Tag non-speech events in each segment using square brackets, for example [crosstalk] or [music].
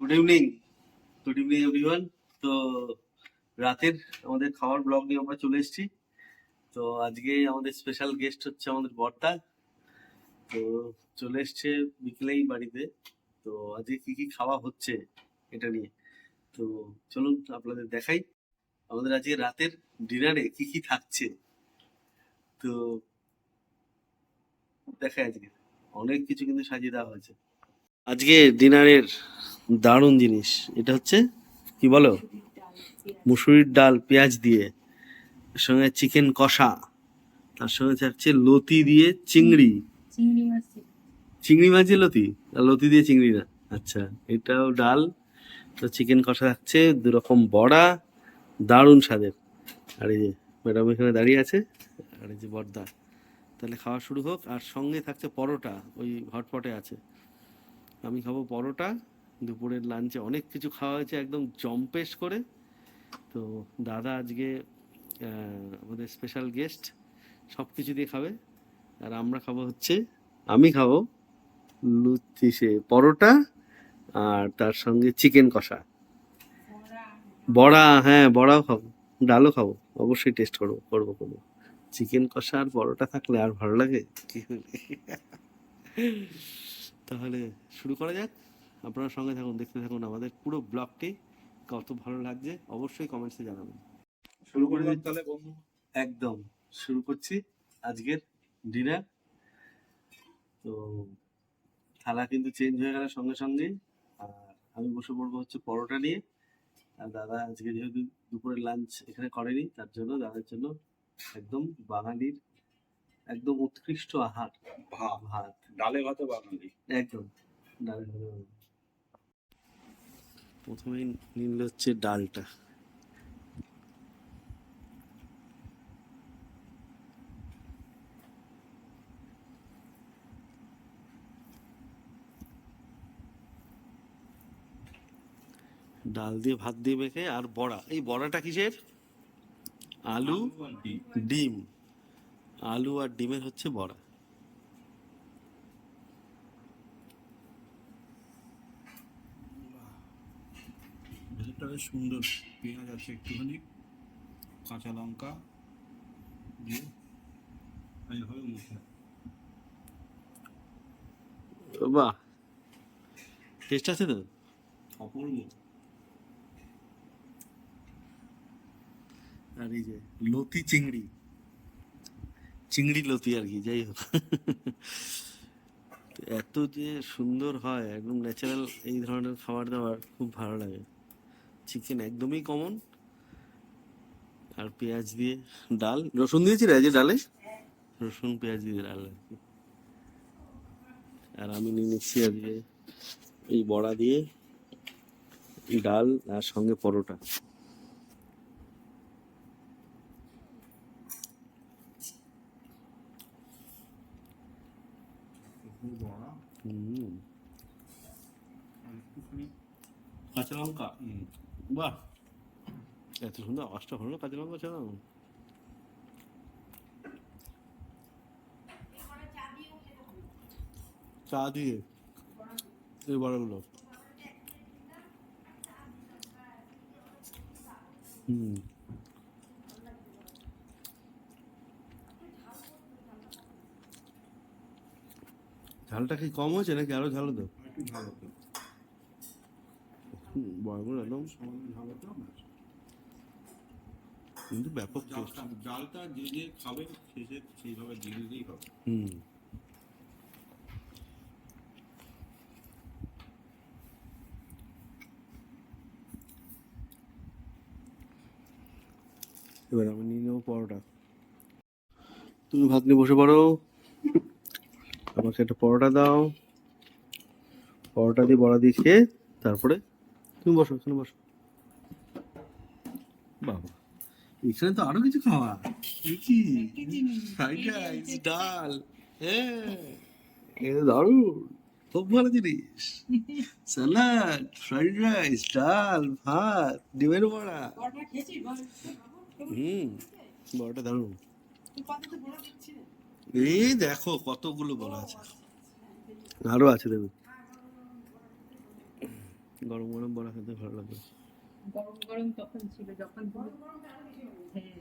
Good evening good evening everyone তো রাতের আমাদের খাওয়ার ব্লগ নিয়ে আমরা চলে এসেছি। তো আজকে আমাদের স্পেশাল গেস্ট হচ্ছে আমাদের বর্তা। তো চলে এসছে বিকেলেই বাড়িতে। তো আজকে কি কি খাওয়া হচ্ছে এটা নিয়ে? তো চলুন আপনাদের দেখাই। আমাদের আজকে রাতের ডিনারে কি কি থাকছে? তো দেখাই আজকে। অনেক কিছু কিন্তু সাজিয়ে দেওয়া হয়েছে। আজকে ডিনারের দারুণ জিনিস। এটা হচ্ছে কি বলো? মুসুরির ডাল পেঁয়াজ দিয়ে সঙ্গে চিকেন কষা তার সঙ্গে থাকছে লতি দিয়ে চিংড়ি। চিংড়ি মাছ। চিংড়ি মাছ দিয়ে লতি? লতি দিয়ে চিংড়ি না। আচ্ছা এটাও ডাল। তো চিকেন কষা থাকছে দু রকম বড়া দারুণ স্বাদের। আর এই যে ম্যাডাম এখানে দাঁড়িয়ে আছে আর এই যে বর্দা। তাহলে খাওয়া শুরু হোক আর সঙ্গে থাকছে পরোটা ওই হটপটে আছে। আমি খাব পরোটা দুপুরের লাঞ্চে অনেক কিছু খাওয়া হয়েছে, একদম জম্পেশ করে। তো দাদা আজকে আমাদের স্পেশাল গেস্ট সব কিছু দিয়ে খাবে। আর আমরা খাব হচ্ছে, আমি খাব লুচি সে পরোটা, আর তার সঙ্গে চিকেন কষা। বড়া হ্যাঁ বড়াও খাব, ডালও খাব, অবশ্যই টেস্ট করব করব করব। চিকেন কষা আর পরোটা থাকলে আর ভালো লাগে? কি তাহলে শুরু করা যাক। আপনারা সঙ্গে থাকুন দেখতে থাকুন আমাদের পুরো ব্লগটি কত ভালো লাগছে অবশ্যই কমেন্টসে জানাবেন। শুরু করে দিই তাহলে বন্ধু একদম শুরু করছি আজকের ডিনার। তো থালা কিন্তু চেঞ্জ হয়ে গেল সঙ্গে সঙ্গে। আর আমি বসে পড়ব হচ্ছে পরোটা নিয়ে। আর দাদা আজকে যেহেতু দুপুরের লাঞ্চ এখানে করেনি তার জন্য দাদার জন্য একদম বাঙালির একদম উৎকৃষ্ট আহার। ভাত। ভাত। ডালে ভাতে বাঙালি। একদম। ডাল ভালো হবে। প্রথমেই নিল হচ্ছে ডালটা। ডাল দিয়ে ভাত দিয়ে মেখে আর বড়া। এই বড়াটা কিসের? আলু ডিম। আলু আর ডিমের হচ্ছে বড়া। ভেতরটা সুন্দর পেঁয়াজ আছে একটুখানি কাঁচা লঙ্কা দিয়ে এইভাবে মুখে বাহ টেস্ট আছে তো? অপূর্ব। আর এই যে লতি চিংড়ি চিংড়ি লতি আর কি যাই হোক। এত যে সুন্দর হয় একদম ন্যাচারাল এই ধরনের খাবার দাবার খুব ভালো লাগে। চিকেন একদমই কমন আর পেঁয়াজ দিয়ে ডাল। রসুন দিয়েছি রে যে ডালে। রসুন পেঁয়াজ দিয়ে ডাল আর কি। আর আমি নিয়ে নিচ্ছি আজকে এই বড়া দিয়ে ডাল আর সঙ্গে পরোটা। হুম। কাঁচা লঙ্কা? বাহ। এত সুন্দর আওয়াজটা হলো কাঁচা লঙ্কা ছাড়া চা দিয়ে এই বড়গুলো। হুম। ঝালটা কি কম হয়েছে নাকি আরও ঝাল তো আর একটু ঝাল হতো হুম, বড়গুলো একদম সামান্য ঝাল কিন্তু ব্যাপক যে যে খাবে শেষে সেইভাবে দিয়ে দিলেই হবে। হুম। এবার আমি নিয়ে নেব পরোটা। তুমি ভাত নিয়ে বসে পড়ো। আমাকে একটা পরোটা দাও। পরোটা দিয়ে বড়া দিয়ে খেয়ে তারপরে তুমি বসো এখানে বসো। বাবা এখানে তো আরও কিছু খাওয়া। কি ফ্রাইড রাইস ডাল হ্যাঁ। এটা দারুণ খুব ভালো জিনিস। স্যালাড ফ্রাইড রাইস ডাল ভাত ডিমের বড়া। হুম বড়টা দারুণ? এই দেখো কতগুলো বড়া আছে। আরও আছে দেখুন গরম গরম বড়া খেতে ভালো লাগে। গরম গরম তখন ছিল যখন হ্যাঁ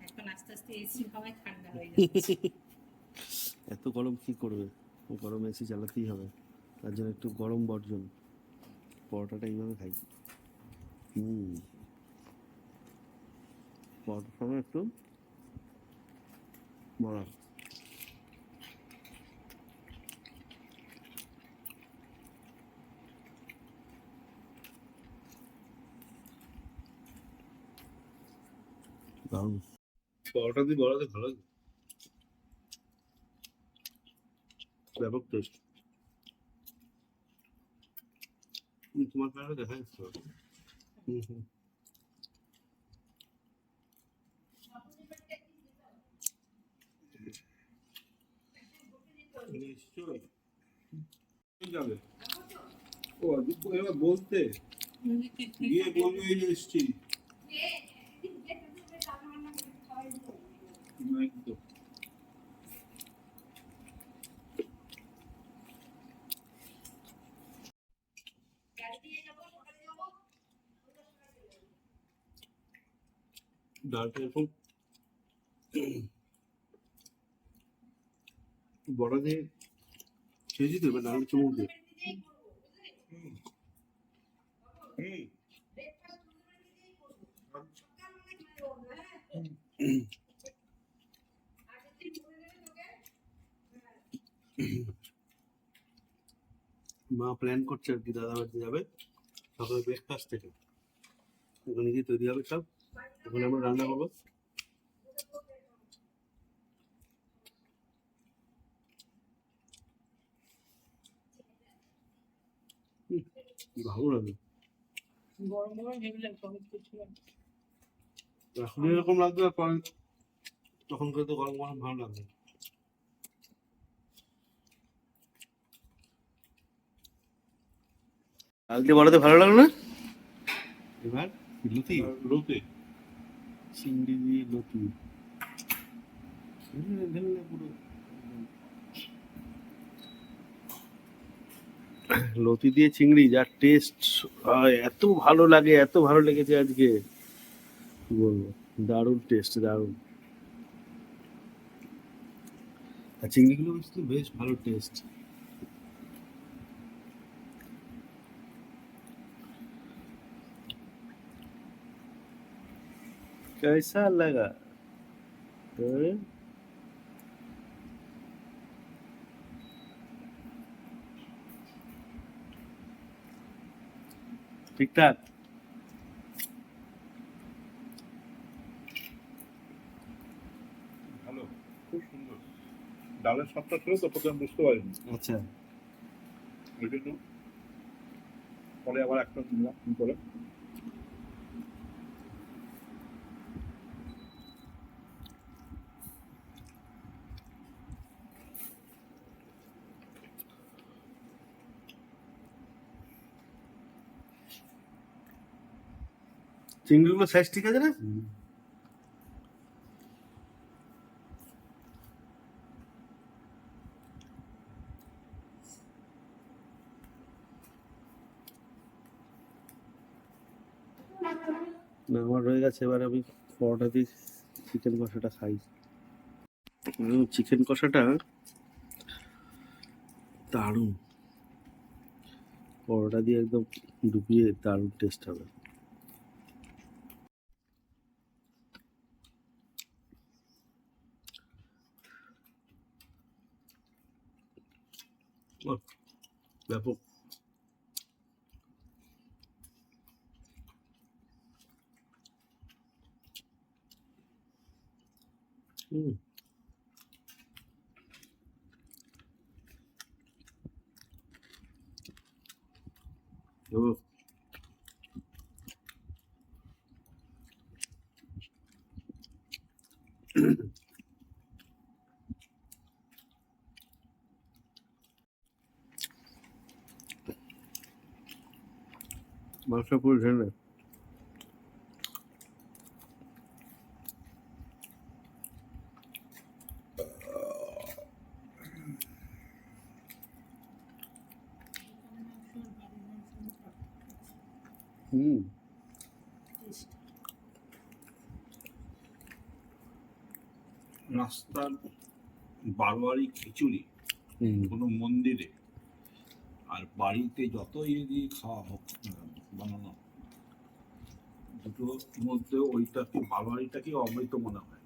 এখন আস্তে আস্তে এসি হাওয়ায় ঠান্ডা হয়ে যাচ্ছে। [laughs] এত গরম কি করবে? গরম এসি চালাতেই হবে। তার জন্য একটু গরম বর্জন। পরোটাটা এইভাবে খাই। হুম। সময় একটু বড়া দারুণ। পরোটা দিয়ে বড়াতে ভালো লাগে? ব্যাপক টেস্ট তোমার কাছে দেখা যাচ্ছে। হুম হুম। নিশ্চয়ই। যাবে ও এবার বলতে। গিয়ে বলবে এই যে এসছি একদম ডালটা এরকম। বড়া দিয়ে খেয়েছি তো এবার ডাল চমক দিয়ে হুম। মা প্ল্যান করছে আর কি দাদা বাড়িতে যাবে। সকালে ব্রেকফাস্ট থেকে। ওখানে গিয়ে তৈরি হবে সব। ওখানে আমরা রান্না করব। ভালো লাগে। গরম গরম কিছু এখন এরকম লাগবে আর তখন করে তো গরম গরম ভালো লাগবে। দিয়ে বড়াতে ভালো লাগল না? এবার লুতি লোকে চিংড়ি দিয়ে লতি লতি দিয়ে চিংড়ি যার টেস্ট এত ভালো লাগে এত ভালো লেগেছে আজকে। কি বলব? দারুণ টেস্ট দারুণ। আর চিংড়িগুলো বেশ ভালো টেস্ট कैसा लगा हाँ? ঠিক ঠাক ভালো খুব সুন্দর ডালের স্বাদটা ছিল তো প্রথমে বুঝতে পারিনি আচ্ছা ওই জন্য পরে আবার একটা নিলাম করে চিংড়িগুলো সাইজ ঠিক আছে না? না আমার রয়ে গেছে এবার আমি পরোটা দিয়ে চিকেন কষাটা খাই। চিকেন কষাটা দারুণ। পরোটা দিয়ে একদম ডুবিয়ে দারুণ টেস্ট হবে। বাহ, ব্যাপক হুম ব্যাপক। মাংস পুরো ঝেড়ে হুম। রাস্তার বারোয়ারি খিচুড়ি কোনো মন্দিরে। আর বাড়িতে যত ইয়ে দিয়ে খাওয়া হোক দুটোর মধ্যে ওইটাকে বারোয়ারিটাকে অমৃত মনে হয়।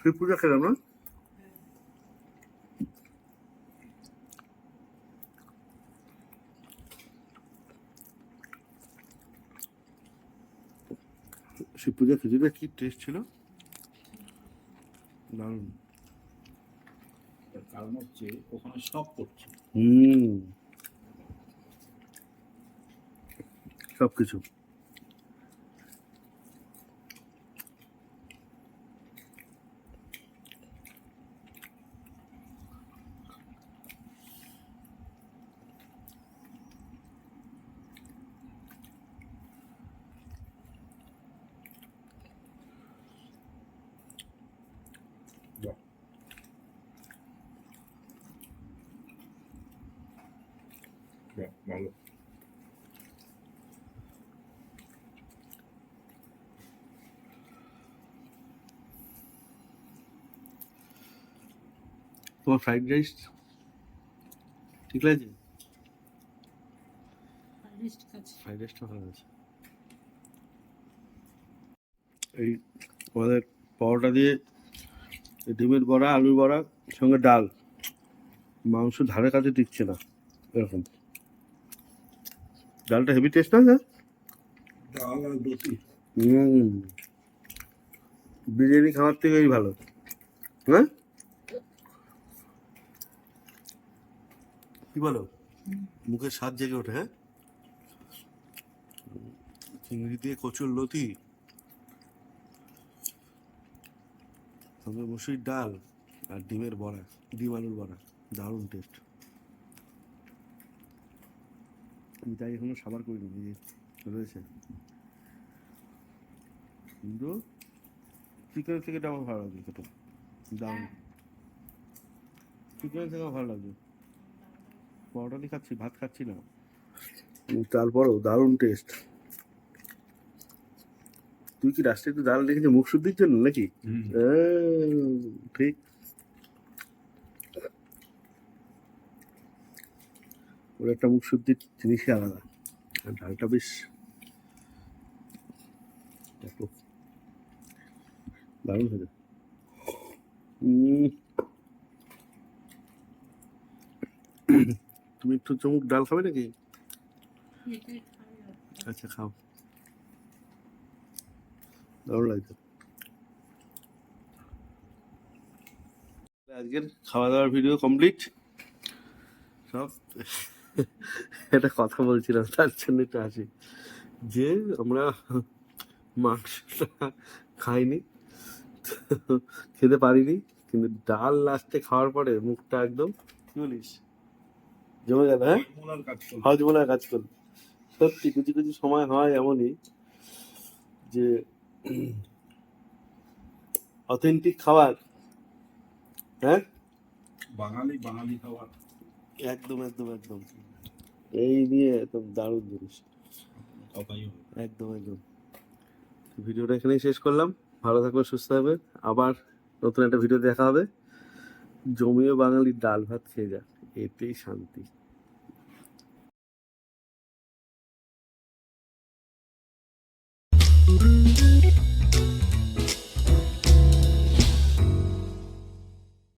শিব পূজা শিব কি টেস্ট ছিল? দারুণ। তার কারণ হচ্ছে ওখানে সব করছে। হুম। সব কিছু বাহ। বাহ, ভালো তোমার ফ্রাইড রাইস ঠিক লাগছে রেস্ট ফ্রাইড রাইসটা ভালো আছে। এই আমাদের পরোটা দিয়ে ডিমের বড়া আলুর বড়া সঙ্গে ডাল। মাংস ধারে কাছে টিকছে না এরকম। ডালটা হেভি টেস্ট না স্যার? ডাল আর হুম। বিরিয়ানি খাওয়ার থেকেই ভালো। হ্যাঁ? কি বলো? মুখে স্বাদ জেগে ওঠে হ্যাঁ? চিংড়ি দিয়ে কচুর লতি সঙ্গে মুসুরির ডাল আর ডিমের বড়া ডিম আলুর বড়া দারুণ টেস্ট আমি তাই এখনও সাবার করিনি এই যে রয়েছে। কিন্তু চিকেন থেকে আমার ভালো লাগে খেতে। দারুণ। চিকেন থেকে আমার ভালো লাগে পরোটা দিয়ে খাচ্ছি ভাত খাচ্ছি না তারপরেও দারুণ টেস্ট তুই কি রাস্তায় একটু ডাল রেখেছে মুখ শুদ্ধির জন্য নাকি? আহ, ঠিক। ওর একটা মুখ শুদ্ধির জিনিসই আলাদা। আর ডালটা বেশ দারুণ হয়েছে। উম। তুমি একটু চমুক ডাল খাবে নাকি। আচ্ছা খাও। দারুণ লাগছে। আজকের খাওয়া দাওয়ার ভিডিও কমপ্লিট সব [laughs] একটা কথা বলছিলাম তার জন্য একটু আসি যে আমরা মাংসটা খাইনি খেতে পারিনি কিন্তু ডাল লাস্টে খাওয়ার পরে মুখটা একদম কি বলিস? জমে গেল হ্যাঁ? হজমোলার কাজ করবে। সত্যি কিছু কিছু সময় হয় এমনই যে অথেন্টিক খাবার হ্যাঁ? বাঙালি বাঙালি খাবার। একদম একদম একদম। এই নিয়ে একদম দারুণ জিনিস। একদম একদম। ভিডিওটা এখানেই শেষ করলাম। ভালো থাকবে সুস্থ হবে আবার নতুন একটা ভিডিও দেখা হবে। জমিও বাঙালির ডাল ভাত খেয়ে যাক। এতেই শান্তি।